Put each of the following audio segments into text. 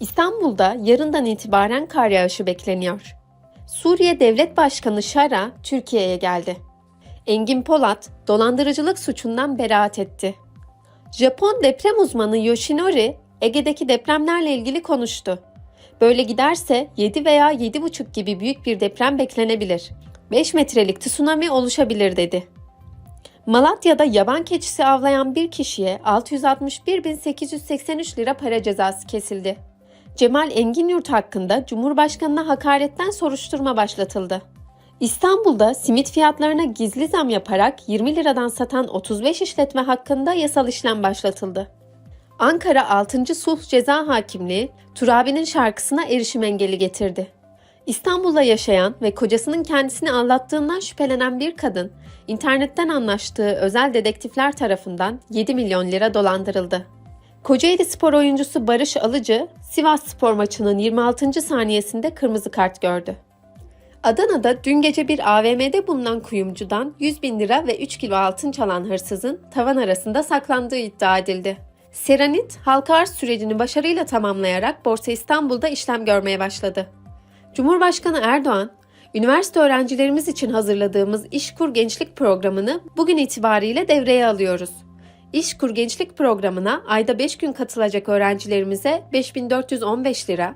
İstanbul'da yarından itibaren kar yağışı bekleniyor. Suriye Devlet Başkanı Şara Türkiye'ye geldi. Engin Polat dolandırıcılık suçundan beraat etti. Japon deprem uzmanı Yoshinori Ege'deki depremlerle ilgili konuştu. Böyle giderse 7 veya 7,5 gibi büyük bir deprem beklenebilir. 5 metrelik tsunami oluşabilir dedi. Malatya'da yaban keçisi avlayan bir kişiye 661.883 lira para cezası kesildi. Cemal Enginyurt hakkında Cumhurbaşkanına hakaretten soruşturma başlatıldı. İstanbul'da simit fiyatlarına gizli zam yaparak 20 liradan satan 35 işletme hakkında yasal işlem başlatıldı. Ankara 6. Sulh Ceza Hakimliği, Turabi'nin şarkısına erişim engeli getirdi. İstanbul'da yaşayan ve kocasının kendisini aldattığından şüphelenen bir kadın, internetten anlaştığı özel dedektifler tarafından 7 milyon lira dolandırıldı. Kocaeli spor oyuncusu Barış Alıcı, Sivas spor maçının 26. saniyesinde kırmızı kart gördü. Adana'da dün gece bir AVM'de bulunan kuyumcudan 100 bin lira ve 3 kilo altın çalan hırsızın tavan arasında saklandığı iddia edildi. Seranit, halka arz sürecini başarıyla tamamlayarak Borsa İstanbul'da işlem görmeye başladı. Cumhurbaşkanı Erdoğan, üniversite öğrencilerimiz için hazırladığımız İşkur Gençlik Programı'nı bugün itibariyle devreye alıyoruz. İşkur Gençlik Programı'na ayda 5 gün katılacak öğrencilerimize 5415 lira,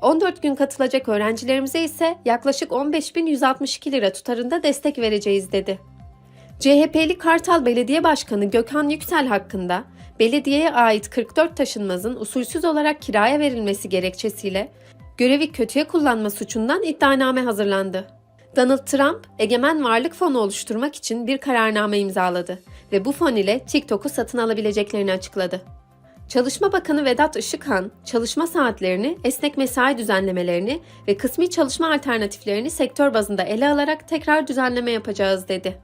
14 gün katılacak öğrencilerimize ise yaklaşık 15.162 lira tutarında destek vereceğiz dedi. CHP'li Kartal Belediye Başkanı Gökhan Yüksel hakkında belediyeye ait 44 taşınmazın usulsüz olarak kiraya verilmesi gerekçesiyle görevi kötüye kullanma suçundan iddianame hazırlandı. Donald Trump, egemen varlık fonu oluşturmak için bir kararname imzaladı ve bu fon ile TikTok'u satın alabileceklerini açıkladı. Çalışma Bakanı Vedat Işıkhan, çalışma saatlerini, esnek mesai düzenlemelerini ve kısmi çalışma alternatiflerini sektör bazında ele alarak tekrar düzenleme yapacağız dedi.